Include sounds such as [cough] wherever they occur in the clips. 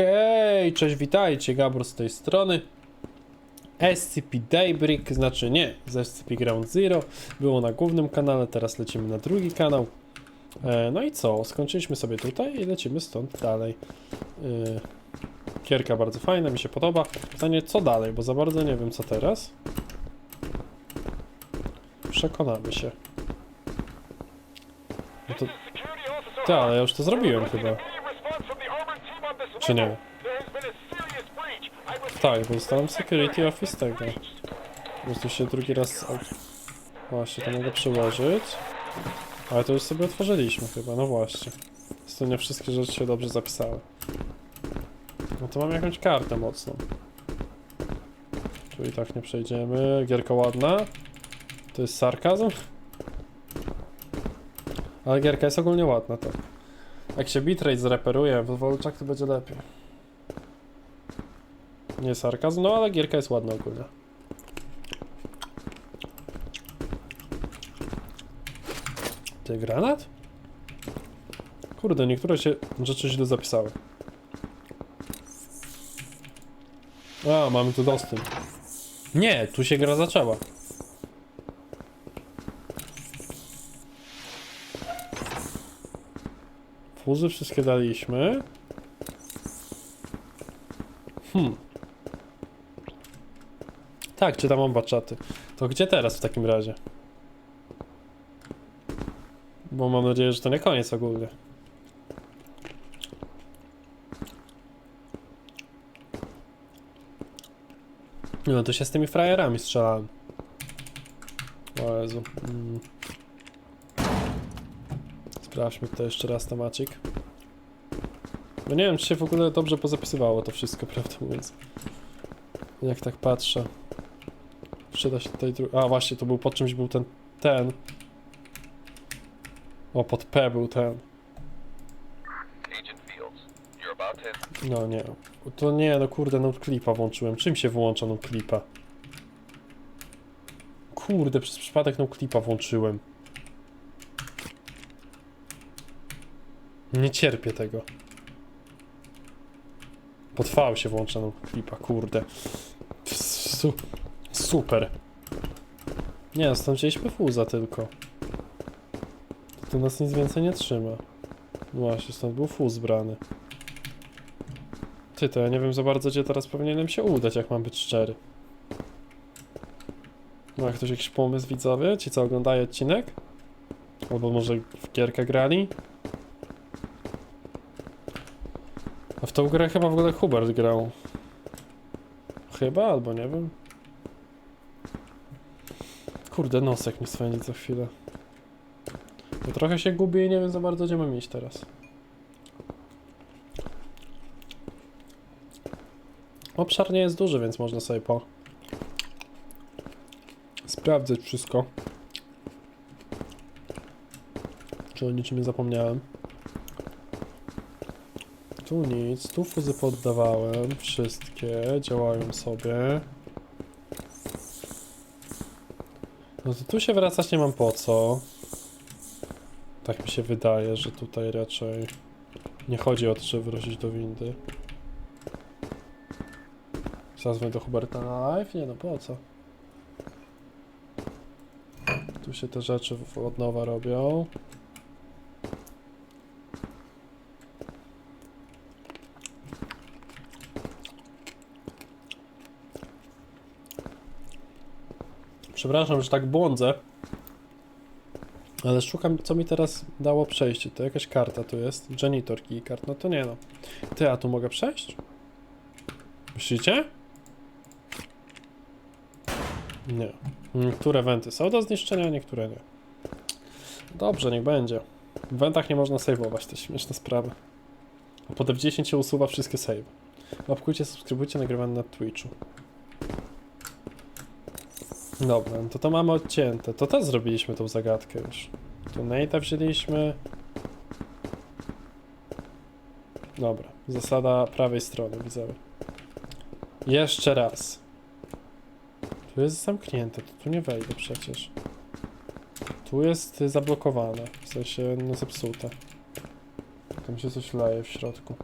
Hej, cześć, witajcie, Gabor z tej strony. SCP Daybreak, znaczy nie, z SCP Ground Zero, było na głównym kanale, teraz lecimy na drugi kanał. E, no i co, skończyliśmy sobie tutaj i lecimy stąd dalej. E, Kierka bardzo fajna, mi się podoba. Pytanie, co dalej, bo za bardzo nie wiem, co teraz. Przekonamy się. No to... Ty, ale ja już to zrobiłem chyba. Nie? Tak, bo dostałem security office tego. Po prostu się drugi raz... Właśnie, to mogę przełożyć. Ale to już sobie otworzyliśmy chyba, no właśnie. Jest to nie wszystkie rzeczy się dobrze zapisały. No to mam jakąś kartę mocną. Tu i tak nie przejdziemy. Gierka ładna. To jest sarkazm? Ale gierka jest ogólnie ładna, tak. Jak się bitrate zreperuje w Volczak, to będzie lepiej. Nie sarkazm, no ale gierka jest ładna ogólnie. Ty granat? Kurde, niektóre się rzeczy źle zapisały. A, mamy tu dostęp. Nie, tu się gra zaczęła. Fuzy wszystkie daliśmy. Hmm. Tak, czytam oba czaty. To gdzie teraz w takim razie? Bo mam nadzieję, że to nie koniec ogólnie. No to się z tymi frajerami strzelałem. O Jezu. Mm. Sprawdźmy to jeszcze raz temacik. No nie wiem, czy się w ogóle dobrze pozapisywało to wszystko, [laughs] prawdę mówiąc. Jak tak patrzę. Przyda się tutaj. A właśnie, to był pod czymś był ten... ten. O, pod P był ten. No nie. To nie, no kurde, no klipa włączyłem. Czym się wyłącza no klipa? Kurde, przez przypadek no klipa włączyłem. Nie cierpię tego. Potwał się włącza no klipa, kurde. Su super. Nie, stąd wzięliśmy fuza tylko. To nas nic więcej nie trzyma. No właśnie, stąd był fuz brany. Ty, to ja nie wiem za bardzo, gdzie teraz powinienem się udać, jak mam być szczery. Ma ktoś jakiś pomysł, widzowie? Ci, co oglądają odcinek? Albo może w gierkę grali? A w tą grę chyba w ogóle Hubert grał. Chyba, albo nie wiem. Kurde, nosek mi swędzi co chwilę. Bo trochę się gubię i nie wiem za bardzo, gdzie mam iść teraz. Obszar nie jest duży, więc można sobie po sprawdzać wszystko. Czy o niczym nie zapomniałem. Tu nic, tu fuzy poddawałem, wszystkie działają sobie. No to tu się wracać nie mam po co. Tak mi się wydaje, że tutaj raczej nie chodzi o to, żeby wrócić do windy. Zadzwoń do Huberta na? Nie no, po co? Tu się te rzeczy od nowa robią. Przepraszam, że tak błądzę. Ale szukam, co mi teraz dało przejście. To jakaś karta tu jest. Janitor key card. No to nie no. Ty, a tu mogę przejść? Myślicie? Nie. Niektóre wenty są do zniszczenia, a niektóre nie. Dobrze, niech będzie. W wentach nie można save'ować, to śmieszna sprawa. A po F10 się usuwa wszystkie save. Łapkujcie, subskrybujcie, nagrywamy na Twitchu. Dobra, no to to mamy odcięte. To też zrobiliśmy tą zagadkę już. Tu Nate'a wzięliśmy. Dobra, zasada prawej strony, widzowie. Jeszcze raz. Tu jest zamknięte, to tu nie wejdę przecież. Tu jest zablokowane, w sensie no zepsute. Tam się coś leje w środku.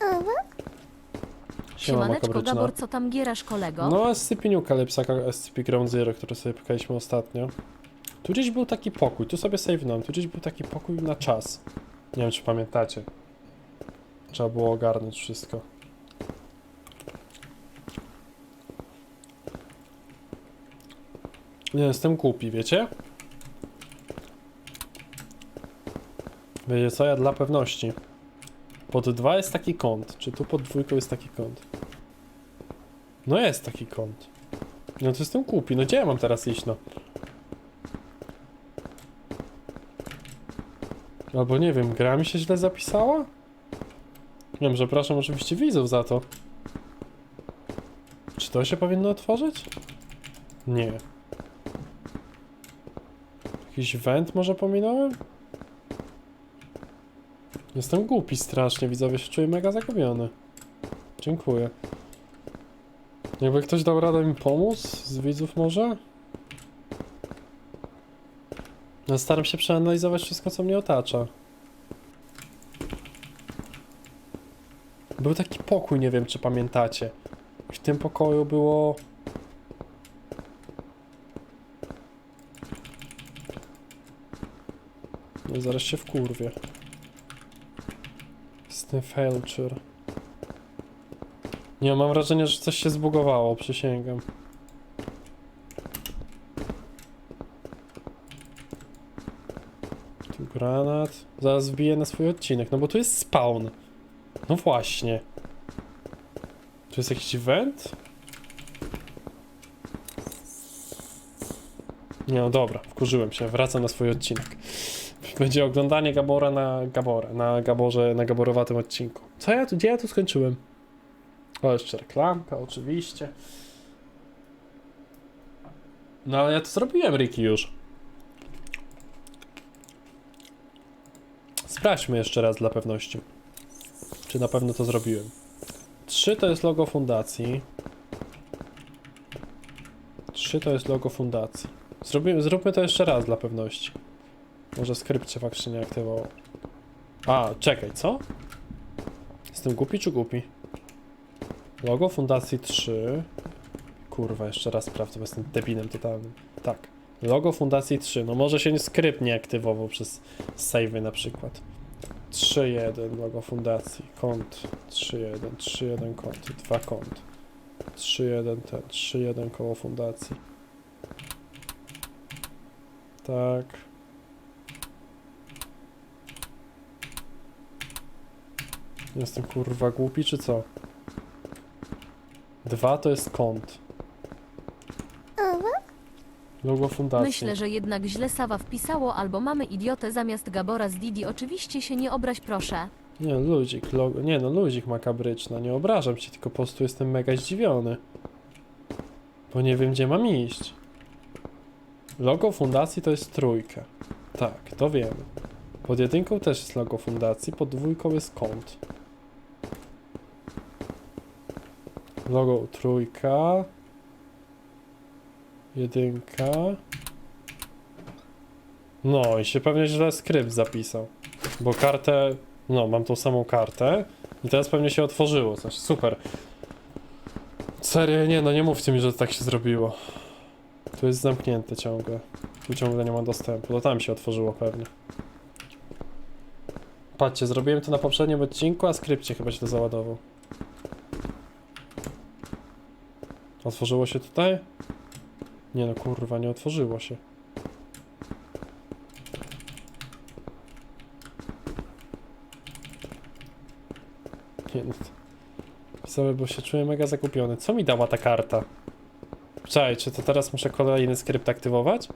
Siema, Siemaneczko makabryczna. Gabor, co tam gierasz kolego? No, SCP New Calypso, SCP Ground Zero, który sobie pokazaliśmy ostatnio. Tu gdzieś był taki pokój, tu sobie save'nąłem, tu gdzieś był taki pokój na czas. Nie wiem, czy pamiętacie. Trzeba było ogarnąć wszystko. Nie, jestem głupi, wiecie? Wiecie co, ja dla pewności. Pod dwa jest taki kąt. Czy tu pod dwójką jest taki kąt? No jest taki kąt. No to jestem głupi, no gdzie ja mam teraz iść, no? Albo nie wiem, gra mi się źle zapisała? Wiem, przepraszam oczywiście widzów za to. Czy to się powinno otworzyć? Nie. Jakiś węd może pominąłem? Jestem głupi strasznie, widzowie się czuję mega zagubiony. Dziękuję. Jakby ktoś dał radę mi pomóc z widzów może? No staram się przeanalizować wszystko, co mnie otacza. Był taki pokój, nie wiem czy pamiętacie. W tym pokoju było... No zaraz się wkurwię. Snifelcher. Nie, mam wrażenie, że coś się zbugowało, przysięgam. Tu granat. Zaraz wbiję na swój odcinek, no bo tu jest spawn. No właśnie. Tu jest jakiś węd? Nie, no dobra, wkurzyłem się, wracam na swój odcinek. [laughs] Będzie oglądanie Gabora na Gabora, na Gaborze, na Gaborowatym odcinku. Co ja tu, gdzie ja tu skończyłem? O, jeszcze reklamka, oczywiście. No ale ja to zrobiłem, Ricky, już. Sprawdźmy jeszcze raz dla pewności. Czy na pewno to zrobiłem. 3 to jest logo fundacji. 3 to jest logo fundacji. Zrobimy, zróbmy to jeszcze raz dla pewności. Może skrypt się faktycznie nie aktywował. A, czekaj, co? Jestem głupi czy głupi? Logo Fundacji 3. Kurwa, jeszcze raz sprawdzę, bo jestem debinem totalnym. Tak. Logo Fundacji 3. No może się skrypt nie aktywował przez savey na przykład. 3.1 logo fundacji. Kont 3.1, 3.1 kont, 2 kont. 3.1 ten, 3.1 koło fundacji. Tak. Jestem kurwa głupi czy co? Dwa to jest kąt. Logo fundacji. Myślę, że jednak źle Sawa wpisało albo mamy idiotę zamiast Gabora z Didi. Oczywiście się nie obraź proszę. Nie, ludzik, logo. Nie no, ludzik makabryczna. Nie obrażam cię, tylko po prostu jestem mega zdziwiony. Bo nie wiem, gdzie mam iść. Logo fundacji to jest trójka. Tak, to wiemy. Pod jedynką też jest logo fundacji, pod dwójką jest kąt. Logo trójka. Jedynka. No i się pewnie źle skrypt zapisał. Bo kartę no, mam tą samą kartę i teraz pewnie się otworzyło coś. Super. Serio, nie no, nie mówcie mi, że tak się zrobiło. Tu jest zamknięte ciągle. Tu ciągle nie ma dostępu. To tam się otworzyło pewnie. Patrzcie, zrobiłem to na poprzednim odcinku, a skrypcie chyba się to załadował. Otworzyło się tutaj? Nie no, kurwa, nie otworzyło się. Nie no. Bo się czuję mega zakupiony. Co mi dała ta karta? Czekaj, czy to teraz muszę kolejny skrypt aktywować?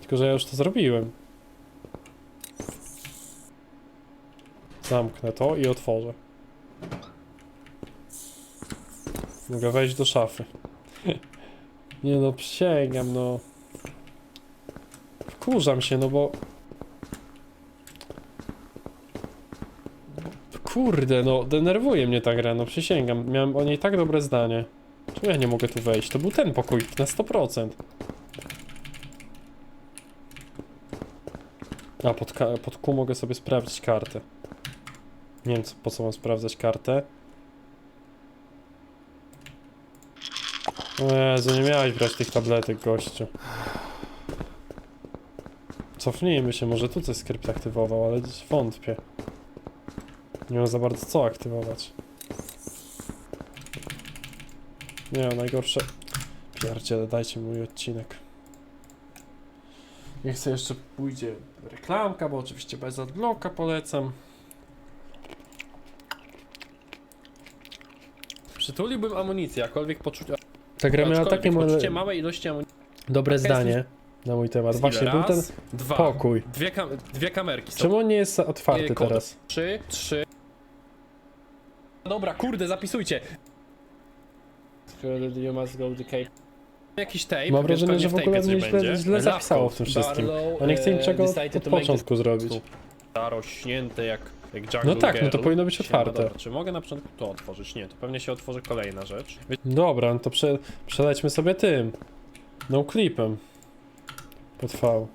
Tylko, że ja już to zrobiłem. Zamknę to i otworzę. Mogę wejść do szafy. [laughs] Nie no, przysięgam, no. Wkurzam się, no bo... Kurde, no denerwuje mnie ta gra, no przysięgam. Miałem o niej tak dobre zdanie. Czemu ja nie mogę tu wejść? To był ten pokój na 100%. A, pod, pod Q mogę sobie sprawdzić kartę. Nie wiem, co, po co mam sprawdzać kartę. O Jezu, nie miałeś brać tych tabletek, gościu. Cofnijmy się, może tu coś skrypt aktywował, ale dziś wątpię. Nie mam za bardzo co aktywować. Nie, najgorsze... Pierdziele, dajcie mój odcinek. Niech sobie jeszcze pójdzie reklamka, bo oczywiście bez adblocka polecam. Przytuliłbym amunicję, jakkolwiek poczucia. Ta gra miała takie poczucie małej ilości amunicji. dobre Jest zdanie na mój temat. Właśnie był ten raz, dwa, pokój. Dwie, kam dwie kamerki są. Czemu on nie jest otwarty kody. teraz? Trzy, trzy. Dobra, kurde, zapisujcie. You must go the cave. Jakiś tape. Mam wrażenie, że w ogóle mnie źle, źle zapisało w tym wszystkim. On nie chce e, niczego decided od początku zrobić. Zarośnięte jak, jak Jungle No tak, no to Girl. powinno być Siema, otwarte. Dobra, czy mogę na początku to otworzyć? Nie, to pewnie się otworzy kolejna rzecz. Dobra, no to prze, przelećmy sobie tym. No clipem. Pod V.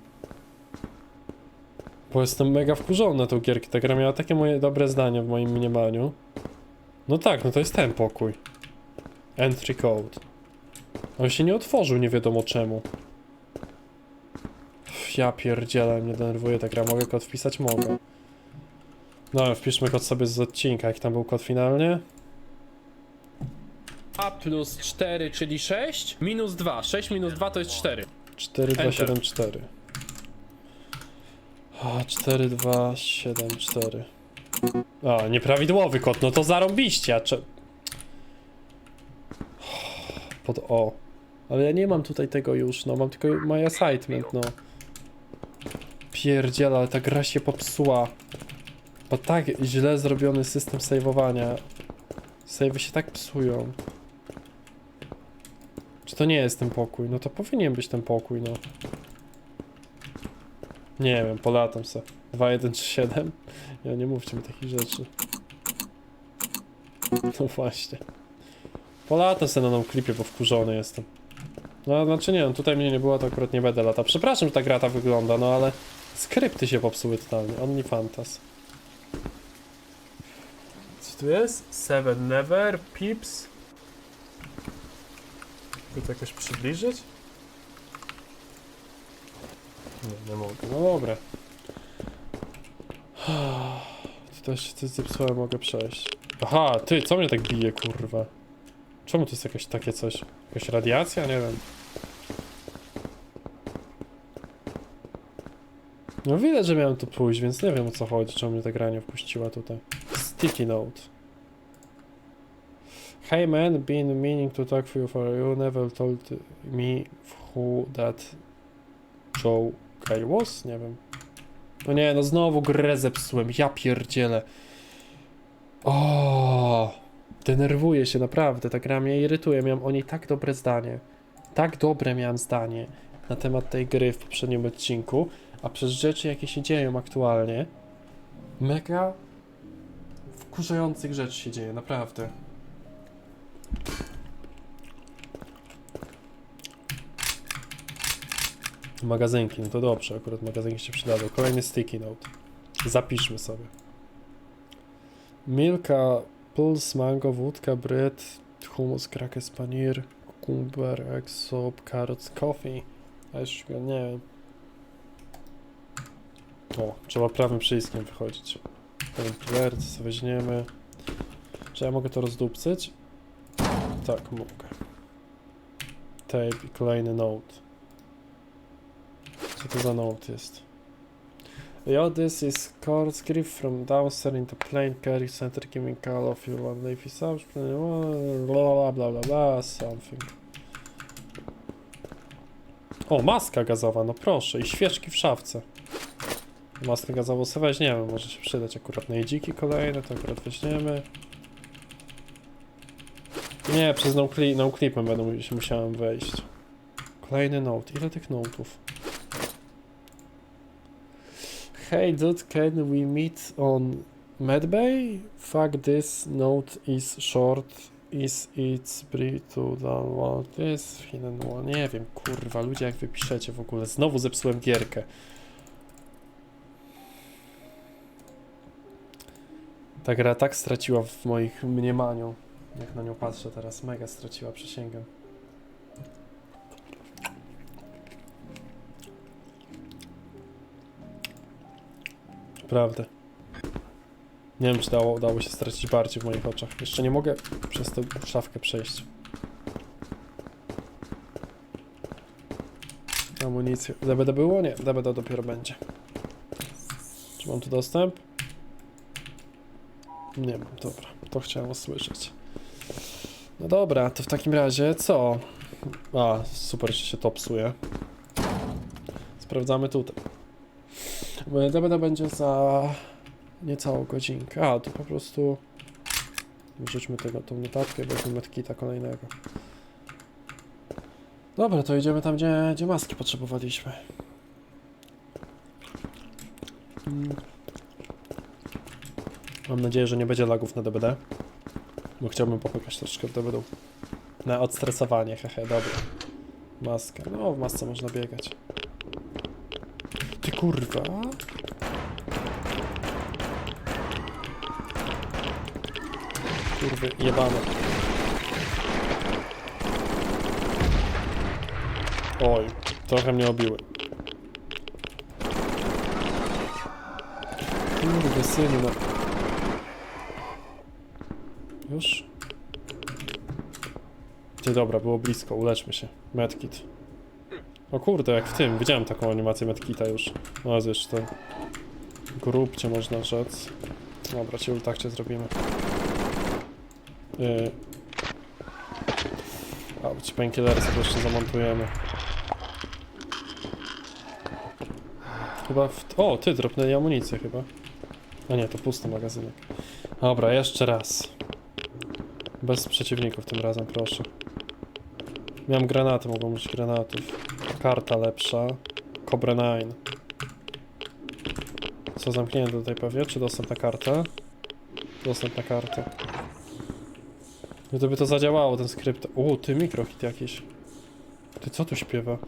Bo jestem mega wkurzony na tą gierkę. Ta gra miała takie moje dobre zdanie w moim mniemaniu. No tak, no to jest ten pokój. Entry code. On się nie otworzył nie wiadomo czemu. Pff, Ja pierdzielę, mnie denerwuje ta gra. Mogę kod wpisać? Mogę. No, wpiszmy kod sobie z odcinka. Jak tam był kod finalnie? A plus 4, czyli 6, minus 2. 6 minus 2 to jest 4. 4, 2, Enter. 7, 4. A, 4, 2, 7, 4. A, nieprawidłowy kod, no to zarąbiście, a cze... Pod O. Ale ja nie mam tutaj tego już, no mam tylko my assignment, no. Pierdziela, ale ta gra się popsuła. Bo tak źle zrobiony system saveowania. Savey się tak psują. Czy to nie jest ten pokój? No to powinien być ten pokój, no. Nie wiem, polatam se. 2, 1, 3, 7? Ja nie mówcie mi takich rzeczy. No właśnie. Polatam se na nowym klipie, bo wkurzony jestem. No, znaczy nie, no tutaj mnie nie było, to akurat nie będę latał. Przepraszam, że ta gra tak wygląda, no ale skrypty się popsuły totalnie. Only Fantas. Tu jest? Seven Never, Pips. By to jakoś przybliżyć? Nie, nie mogę. No dobra. [sighs] Tu też się coś zepsułem, mogę przejść. Aha, ty, co mnie tak bije, kurwa? Czemu to jest jakieś takie coś? Jakaś radiacja? Nie wiem. No widać, że miałem tu pójść, więc nie wiem o co chodzi, czemu mnie ta gra nie wpuściła tutaj. Sticky note. Hey man, been meaning to talk to you for you never told me who that Joe guy was? Nie wiem. No nie, no znowu grę zepsułem, ja pierdzielę. O, denerwuję się naprawdę, ta gra mnie irytuje, miałem o niej tak dobre zdanie. Tak dobre miałem zdanie na temat tej gry w poprzednim odcinku, a przez rzeczy jakie się dzieją aktualnie, mega wkurzających rzeczy się dzieje, naprawdę. Magazynki, no to dobrze, akurat magazynki się przydadzą. Kolejny sticky note. Zapiszmy sobie. Milka, puls, mango, wódka, bread, hummus, crackers, panir, cucumber, egg soup, carrots, coffee. A już nie wiem. O, trzeba prawym przyciskiem wychodzić. Sobie weźmiemy. Czy ja mogę to rozdupcyć? Tak, mogę. Tape i kolejny note. Co to za note jest? This is core script from downstairs into plane carry center giving call of your one life is up, blah blah blah blah blah something. O, maska gazowa, no proszę, i świeczki w szafce. Gazową sobie weźmiemy, może się przydać akurat dziki kolejne, to akurat weźmiemy. Nie, przez no, cli no clipem będę się musiałem wejść. Kolejny note, ile tych notów? Hey dude, can we meet on Medbay? Fuck this note is short. Is it free to download this? Nie wiem, kurwa, ludzie jak wy piszecie w ogóle. Znowu zepsułem gierkę. Ta gra tak straciła w moich mniemaniu, jak na nią patrzę teraz, mega straciła, przysięgam. Prawda. Nie wiem, czy dało, udało się stracić bardziej w moich oczach. Jeszcze nie mogę przez tę szafkę przejść. Amunicję. DBD było? Nie, DBD dopiero będzie. Czy mam tu dostęp? Nie mam, dobra. To chciałem usłyszeć. No dobra, to w takim razie co? A, super, że się to psuje. Sprawdzamy tutaj. DBD będzie za niecałą godzinkę. A, to po prostu wrzućmy tego, tą notatkę, weźmiemy kita kolejnego. Dobra, to idziemy tam, gdzie, gdzie maski potrzebowaliśmy. Mm. Mam nadzieję, że nie będzie lagów na DBD. Bo chciałbym popykać troszkę w DBD. Na odstresowanie, hehe, dobra. Maska. No, w masce można biegać. Ty kurwa. Kurwy, jebane. Oj, trochę mnie obiły. Kurde, synu, no. Już? Ty, dobra, było blisko, uleczmy się. Medkit. O kurde, jak w tym, widziałem taką animację medkita już. No, to... Grupcie można rzec. Dobra, cię tak cię zrobimy. Yy. A, ci painkillery sobie jeszcze zamontujemy. Chyba w... O, ty, dropnęli amunicję chyba. A nie, to pusty magazynek. Dobra, jeszcze raz. Bez przeciwników tym razem, proszę. Miałem granaty, mogą być granatów. Karta lepsza. Cobra 9. Co zamknięte tutaj pewnie? Czy dostęp na kartę? Dostęp na kartę. Gdyby to zadziałało, ten skrypt. U, ty mikrohit jakiś. Ty co tu śpiewa?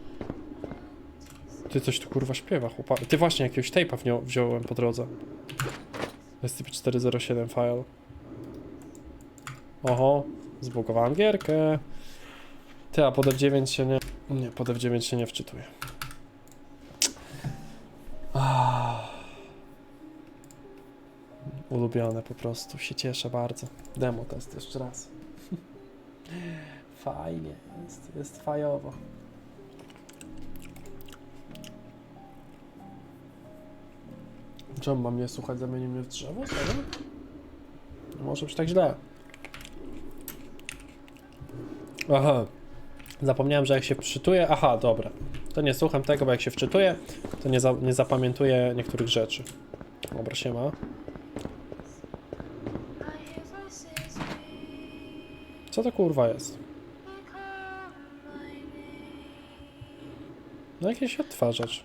Ty coś tu kurwa śpiewa, chłopak. Ty właśnie jakiegoś tape'a wziąłem po drodze. SCP-407 file. Oho, zbugowałem gierkę. Ty, a pod F9 się nie... Nie, pod F9 się nie wczytuje. Ah. Ulubione po prostu, się cieszę bardzo. Demo test jeszcze raz. [laughs] Fajnie, jest, jest fajowo. Czemu mam nie słuchać, zamieni mnie w drzewo? Serio? Nie może być tak źle. Aha. Zapomniałem, że jak się wczytuję... Aha, dobra. To nie słucham tego, bo jak się wczytuję, to nie, za, nie zapamiętuję niektórych rzeczy. Dobra, siema. Co to kurwa jest? No jakiś odtwarzacz.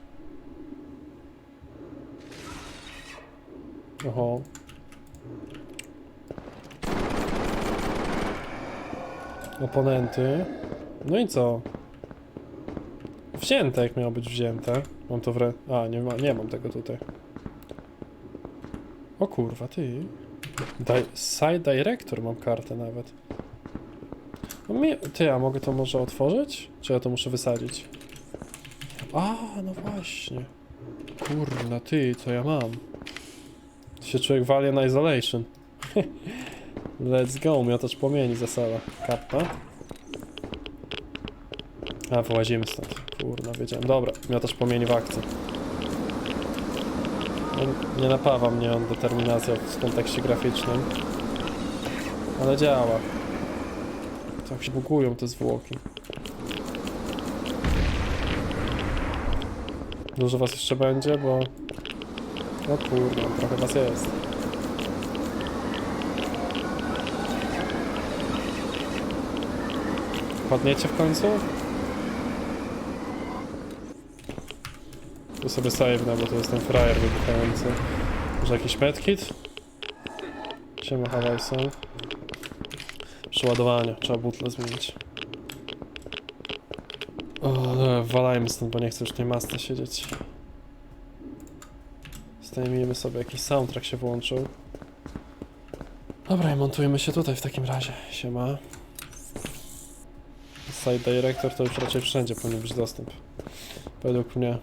Oho. Oponenty. No i co? Wzięte, jak miało być wzięte. Mam to w re... A, nie, ma, nie mam tego tutaj. O kurwa, ty. Di Side Director mam kartę nawet. No mi... Ty, a mogę to może otworzyć? Czy ja to muszę wysadzić? A, no właśnie. Kurna, ty, co ja mam? Się człowiek wali na Isolation. [laughs] Let's go, miotacz płomieni zasala. Kappa. A, wyłazimy stąd. Kurna, wiedziałem. Dobra, miotacz płomieni w akcji. No, nie napawa mnie on determinacją w kontekście graficznym. Ale działa. Tak się bugują te zwłoki. Dużo was jeszcze będzie, bo... O kurde, trochę was jest. Padniecie w końcu? Tu sobie save, no bo to jest ten frajer wybuchający. Może jakiś medkit? Siema, Hawajson. Przeładowanie, trzeba butle zmienić. O, walajmy stąd, bo nie chcę już tej masce siedzieć. Zdejmijmy sobie jakiś soundtrack się włączył. Dobra, i montujemy się tutaj w takim razie. Siema. Site Director to już raczej wszędzie powinien być dostęp. Według mnie.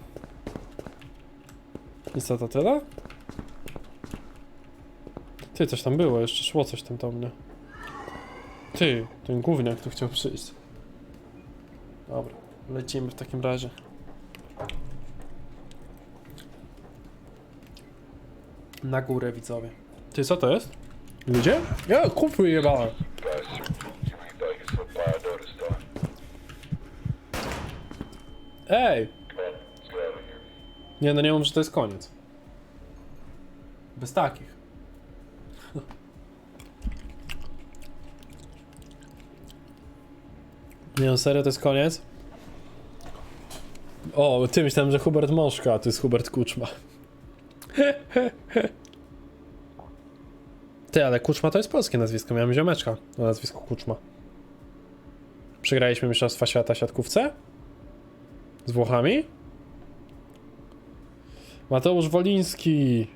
I co to tyle? Ty, coś tam było, jeszcze szło coś tam do mnie. Ty, ten gówniak tu chciał przyjść. Dobra, lecimy w takim razie. Na górę, widzowie. Ty, co to jest? Ludzie? Ja, kupy jebałem. Ej! Nie, no nie mów, że to jest koniec. Bez takich. Nie no, serio, to jest koniec? O, ty myślałem, że Hubert Mążka, a to jest Hubert Kuczma. Ty, ale Kuczma to jest polskie nazwisko, miałem ziomeczka o nazwisku Kuczma. Przegraliśmy Mistrzostwa Świata siatkówce? Z Włochami? Mateusz Woliński.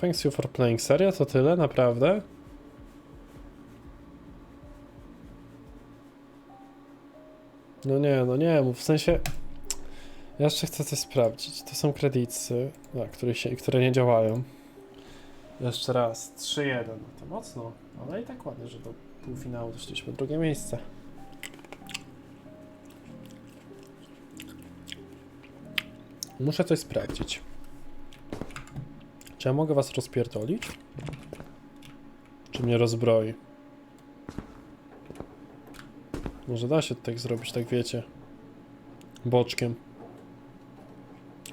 Thanks you for playing. Serio? To tyle? Naprawdę? No nie, no nie w sensie... Ja jeszcze chcę coś sprawdzić. To są kredyty, no, które, się, które nie działają. Jeszcze raz, 3-1. No to mocno, ale i tak ładnie, że do półfinału doszliśmy. Drugie miejsce. Muszę coś sprawdzić. Czy ja mogę was rozpierdolić? Czy mnie rozbroi? Może da się tak zrobić, tak wiecie. Boczkiem.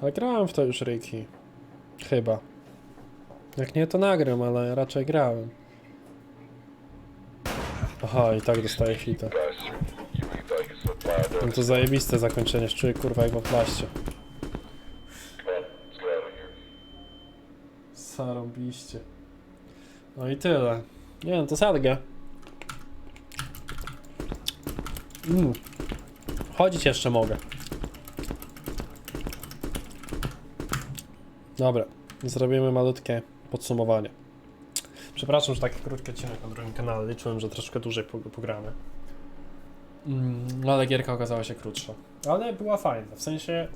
Ale grałem w to już Ricky. Chyba. Jak nie, to nagram, ale raczej grałem. Aha, i tak dostaję hita. No to zajebiste zakończenie, czuję kurwa jak w plaście. Zarąbiście. No i tyle. Nie no, to sadgę. Mm. Chodzić jeszcze mogę. Dobra, zrobimy malutkie podsumowanie. Przepraszam, że taki krótki odcinek na drugim kanale. Liczyłem, że troszkę dłużej pog- pogramy. Mm, ale gierka okazała się krótsza. Ale była fajna, w sensie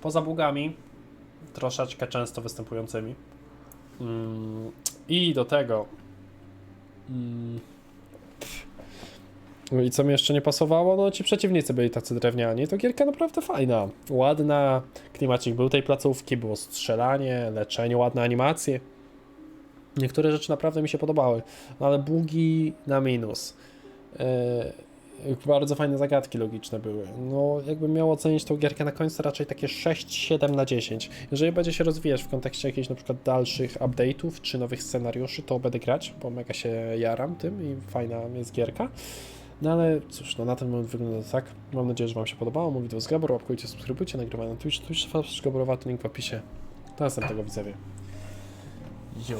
poza bugami, troszeczkę często występującymi. Mm, I do tego. Mm, no i co mi jeszcze nie pasowało? No ci przeciwnicy byli tacy drewniani. To gierka naprawdę fajna. Ładna, klimacik był tej placówki, było strzelanie, leczenie, ładne animacje. Niektóre rzeczy naprawdę mi się podobały, no ale bugi na minus. Yy, bardzo fajne zagadki logiczne były. No, jakbym miał ocenić tą gierkę na końcu, raczej takie 6-7 na 10. Jeżeli będzie się rozwijać w kontekście jakichś na przykład dalszych update'ów czy nowych scenariuszy, to będę grać, bo mega się jaram tym i fajna jest gierka. No ale cóż, no na ten moment wygląda to tak. Mam nadzieję, że Wam się podobało. Mówił to z Gabor, łapkujcie, subskrybujcie, nagrywaj na Twitch, Twitch, Gaborowa, to link w opisie. Do następnego widzowie. Yo.